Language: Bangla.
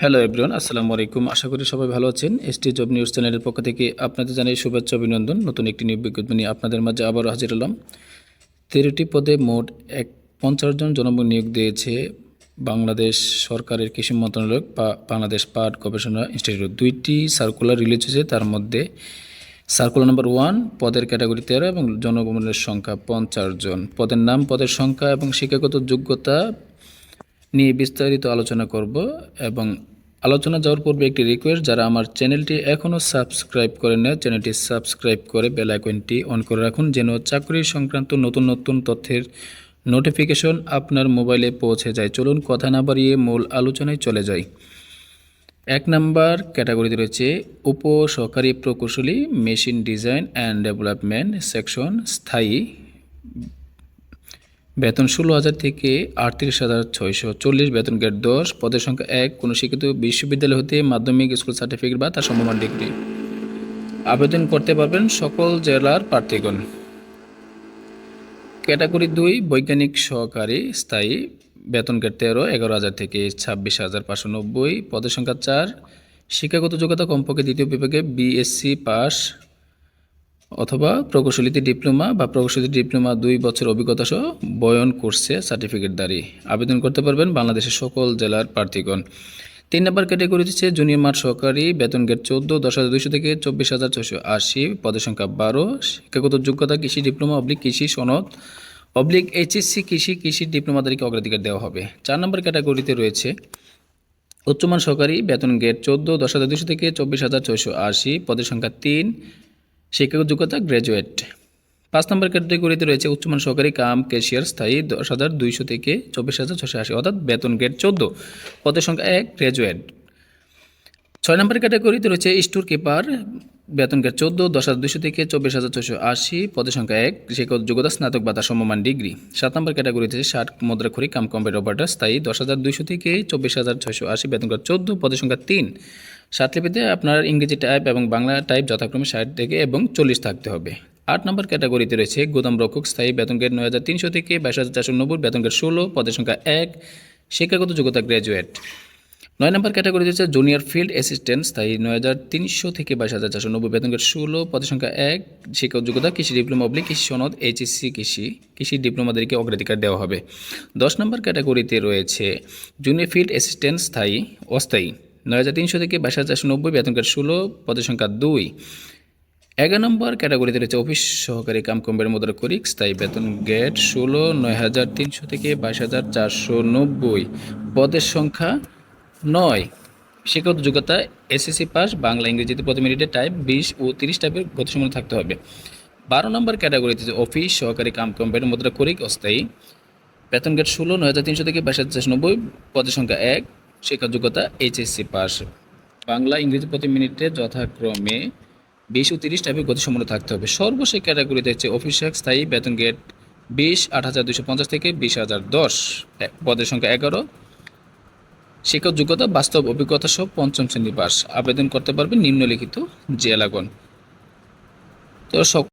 হ্যালো এভরিওয়ান আসসালামু আলাইকুম আশা করি সবাই ভালো আছেন। এসটি জব নিউজ চ্যানেলের পক্ষ থেকে আপনাদের জানাই শুভেচ্ছা, অভিনন্দন। নতুন একটি নিয়োগ বিজ্ঞপ্তি নিয়ে আপনাদের মাঝে আবারও হাজির হলাম। তেরোটি পদে মোট এক পঞ্চাশ জন জনবল নিয়োগ দিয়েছে বাংলাদেশ সরকারের কৃষি মন্ত্রণালয় বা বাংলাদেশ পাট গবেষণা ইনস্টিটিউট। দুইটি সার্কুলার রিলিজ হয়েছে, তার মধ্যে সার্কুলার নাম্বার ওয়ান পদের ক্যাটাগরি তেরো এবং জনগণের সংখ্যা পঞ্চাশ জন। পদের নাম, পদের সংখ্যা এবং শিক্ষাগত যোগ্যতা নিয়ে বিস্তারিত আলোচনা করব এবং আলোচনা যাওয়ার পূর্বে একটি রিকোয়েস্ট যারা আমার চ্যানেলটি এখনও সাবস্ক্রাইব করেন না চ্যানেলটি সাবস্ক্রাইব করে বেল আইকনটি অন করে রাখুন, যেন চাকরি সংক্রান্ত নতুন নতুন তথ্যের নোটিফিকেশন আপনার মোবাইলে পৌঁছে যায়। চলুন কথা না বাড়িয়ে মূল আলোচনায় চলে যাই। এক নাম্বার ক্যাটাগরিতে রয়েছে উপ সহকারী প্রকৌশলী machine design and development section স্থায়ী বেতন ষোলো হাজার থেকে আটত্রিশ হাজার ছয়শো চল্লিশ বেতন গ্রেড দশ। পদের সংখ্যা এক। কোনো শিক্ষিত বিশ্ববিদ্যালয় হতে মাধ্যমিক স্কুল সার্টিফিকেট বা তার সমমান ডিগ্রি। আবেদন করতে পারবেন সকল জেলার প্রার্থীগণ। ক্যাটাগরি দুই, বৈজ্ঞানিক সহকারী, স্থায়ী। বেতন গ্রেড তেরো, এগারো হাজার থেকে ছাব্বিশ হাজার পাঁচশো নব্বই। পদের সংখ্যা চার, শিক্ষাগত যোগ্যতা কমপক্ষে দ্বিতীয় বিভাগে বিএসসি পাস অথবা প্রকৌশলীতে ডিপ্লোমা বা প্রকৌশলী ডিপ্লোমা দুই বছর অভিজ্ঞতা সহ বয়ন কোর্সে সার্টিফিকেট দাঁড়ি। আবেদন করতে পারবেন বাংলাদেশের সকল জেলার প্রার্থীগণ। তিন নম্বর ক্যাটাগরি হচ্ছে জুনিয়র মাঠ সহকারী, বেতন গেট চোদ্দ, দশ হাজার দুইশো থেকে চব্বিশ হাজার ছশো আশি, পদের সংখ্যা বারো। শিক্ষাগত যোগ্যতা, কৃষি ডিপ্লোমা, অবলিক কৃষি সনদ, অবলিক এইচএসসি কৃষি কৃষি ডিপ্লোমাদেরকে অগ্রাধিকার দেওয়া হবে। চার নম্বর ক্যাটাগরিতে রয়েছে উচ্চমান সহকারী, বেতন গেট চোদ্দ, দশ হাজার দুশো থেকে চব্বিশ হাজার ছয়শো আশি, পদের সংখ্যা তিন শিক্ষাগত যোগ্যতা গ্র্যাজুয়েট পাঁচ নম্বর ক্যাটাগরিতে রয়েছে উচ্চমান সহকারী কাম ক্যাশিয়ার স্থায়ী দশ হাজার দুইশো থেকে চব্বিশ হাজার ছশো আশি, অর্থাৎ বেতন গেট চোদ্দ। পদের সংখ্যা এক গ্র্যাজুয়েট ছয় নম্বর ক্যাটাগরিতে রয়েছে স্টোর কিপার বেতন গেট চোদ্দ, দশ হাজার দুশো থেকে চব্বিশ হাজার ছশো আশি, পদের সংখ্যা এক শিক্ষক যোগ্যতা স্নাতক বা তার সমমান ডিগ্রি সাত নম্বর ক্যাটাগরিতে ষাট মুদ্রাখড়ি কাম কম্পিউটার অপারেটর স্থায়ী দশ হাজার দুশো থেকে চব্বিশ হাজার ছশো আশি, বেতন গেট চোদ্দ, পদের সংখ্যা তিন। সাতলিপিতে আপনার ইংরেজি টাইপ এবং বাংলা টাইপ যথাক্রমে ষাট থেকে এবং চল্লিশ থাকতে হবে। আট নম্বর ক্যাটাগরিতে রয়েছে গোদাম রক্ষক স্থায়ী বেতন গেট নয় হাজার তিনশো থেকে বাইশ হাজার চারশো নব্বই, বেতন গেট ষোলো, পদের সংখ্যা এক, শিক্ষাগত যোগ্যতা গ্র্যাজুয়েট নয় নম্বর ক্যাটাগরি রয়েছে জুনিয়র ফিল্ড অ্যাসিস্ট্যান্ট স্থায়ী নয় হাজার তিনশো থেকে বাইশ হাজার চারশো নব্বই, বেতন গেট ষোলো, পদের সংখ্যা এক শিক্ষক যোগ্যতা কৃষি ডিপ্লোমা অবলিক কৃষি সনদ এইচএসসি কৃষি কৃষি ডিপ্লোমাদেরকে অগ্রাধিকার দেওয়া হবে। দশ নম্বর ক্যাটাগরিতে রয়েছে জুনিয়র ফিল্ড অ্যাসিস্ট্যান্ট স্থায়ী, অস্থায়ী। নয় হাজার তিনশো থেকে বাইশ হাজার চারশো নব্বই বেতন গেট ষোলো, পদের সংখ্যা দুই। এগারো নম্বর ক্যাটাগরিতে রয়েছে অফিস সহকারী কাম কম্পের মুদ্রা করিক, স্থায়ী বেতন গেট ষোলো, নয় হাজার তিনশো থেকে বাইশ হাজার চারশো নব্বই, পদের সংখ্যা নয়। শিক্ষাগত যোগ্যতা এসএসসি পাস, বাংলা, ইংরেজিতে প্রতি মিনিটে টাইপ বিশ ও তিরিশ টাইপের গতিসম্পন্ন থাকতে হবে। বারো নম্বর ক্যাটাগরিতে অফিস সহকারী কাম কম্পের মুদ্রা করিক, অস্থায়ী। বেতন গেট ষোলো, নয় হাজার তিনশো থেকে বাইশ হাজার চারশো নব্বই, পদের সংখ্যা এক। শিক্ষা যোগ্যতা এইচএসসি পাস। বাংলা ইংরেজি প্রতি মিনিটে যথাক্রমে বিশ ও তিরিশ টাইপের গতিসম্পন্ন থাকতে হবে। সর্বশেষ ক্যাটাগরিতে হচ্ছে অফিস স্থায়ী বেতন গেট বিশ, আট হাজার দুশো পঞ্চাশ থেকে বিশ হাজার দশ। পদের সংখ্যা এগারো। শিক্ষক যোগ্যতা, বাস্তব অভিজ্ঞতা সহ পঞ্চম শ্রেণি পাস। আবেদন করতে পারবে নিম্নলিখিত জেলাগণ। তো সব